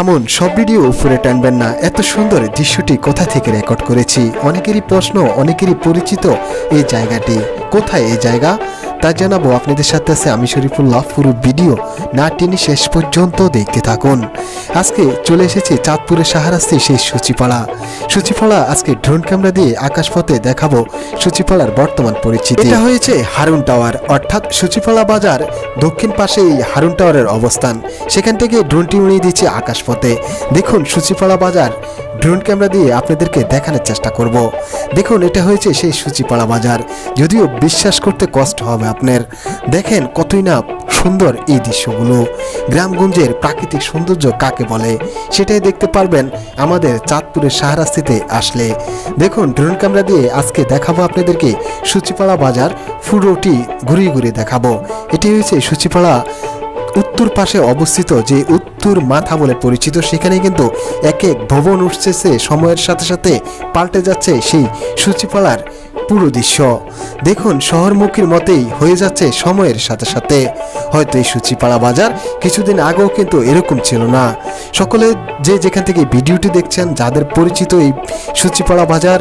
থামুন, সব ভিডিও উপরে টানবেন না। এত সুন্দর দৃশ্যটি কোথা থেকে রেকর্ড করেছি? অনেকেরই প্রশ্ন, অনেকেরই পরিচিত এই জায়গাটি। কোথায় এই জায়গা? তা জানাব। আপনাদের সাথে আছে আমি শরীফুল্লাহ। পুরো ভিডিও না টেনে শেষ পর্যন্ত দেখতে থাকুন। আজকে চলে এসেছি চাঁদপুরের সাহারাস্তি সেই সূচিপাড়া। সূচিপাড়া, আজকে ড্রোন ক্যামেরা দিয়ে আকাশপথে দেখাবো সূচিপাড়ার বর্তমান পরিচিতি এটা হয়েছে হারুন টাওয়ার, অর্থাৎ সূচিপাড়া বাজার দক্ষিণ পাশে এই হারুন টাওয়ারের অবস্থান। সেখান থেকে ড্রোনটি উড়িয়ে দিচ্ছে আকাশপথে। দেখুন, সূচিপাড়া বাজার ড্রোন ক্যামেরা দিয়ে আপনাদেরকে দেখানোর চেষ্টা করব। দেখুন, এটা হয়েছে সেই সূচিপাড়া বাজার। যদিও বিশ্বাস করতে কষ্ট হবে আপনার, দেখেন কতই না সুন্দর এই দৃশ্যগুলো। গ্রামগঞ্জের প্রাকৃতিক সৌন্দর্য কাকে বলে, সেটাই দেখতে পারবেন আমাদের চাঁদপুরের সাহারাস্তিতে আসলে। দেখুন, ড্রোন ক্যামেরা দিয়ে আজকে দেখাবো আপনাদেরকে সূচিপাড়া বাজার পুরোটি ঘুরিয়ে ঘুরিয়ে দেখাবো। এটি হয়েছে সূচিপাড়া উত্তর পাশে অবস্থিত যে উত্তর মাথা বলে পরিচিত, সেখানে কিন্তু এক এক ভবন উঠছে সময়ের সাথে সাথে পাল্টে যাচ্ছে সেই সূচিপাড়ার পুরো দৃশ্য। দেখুন, শহরমুখীর মতেই হয়ে যাচ্ছে সময়ের সাথে সাথে। হয়তো এই সূচিপাড়া বাজার কিছুদিন আগেও কিন্তু এরকম ছিল না। সকলে যে যেখান থেকে ভিডিওটি দেখছেন, যাদের পরিচিত এই সূচিপাড়া বাজার,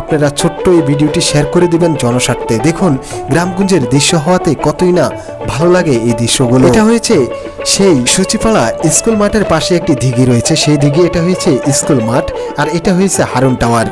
আপনারা ছোট্ট এই ভিডিওটি শেয়ার করে দিবেন জনস্বার্থে। দেখুন, গ্রামগঞ্জের দৃশ্য হওয়াতে কতই না ভালো লাগে এই দৃশ্যগুলো। এটা হয়েছে সেই সূচিপাড়া স্কুল মাঠের পাশে একটি দিঘি রয়েছে। সেই দিঘি এটা হয়েছে স্কুল মাঠ আর এটা হয়েছে হারুন টাওয়ার।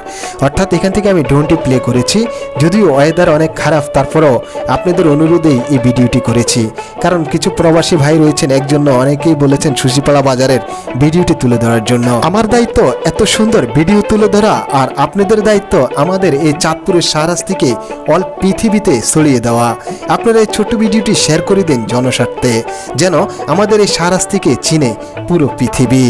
অর্থাৎ এখান থেকে আমি ড্রোনটি প্লে করেছি। যদিও ওয়েদার অনেক খারাপ, তারপরেও আপনাদের অনুরোধেই এই ভিডিওটি করেছি। কারণ কিছু প্রবাসী ভাই রয়েছেন, একজন্য অনেকেই বলেছেন সুচিপাড়া বাজারের ভিডিওটি তুলে ধরার জন্য। আমার দায়িত্ব এত সুন্দর ভিডিও তুলে ধরা আর আপনাদের দায়িত্ব আমাদের এই চাঁদপুরের সারাস্তিকে অল পৃথিবীতে ছড়িয়ে দেওয়া। আপনারা এই ছোট্ট ভিডিওটি শেয়ার করে দিন জনস্বার্থে। যেন আমাদের এই সারাস্তিকে চিনে পুরো পৃথিবী।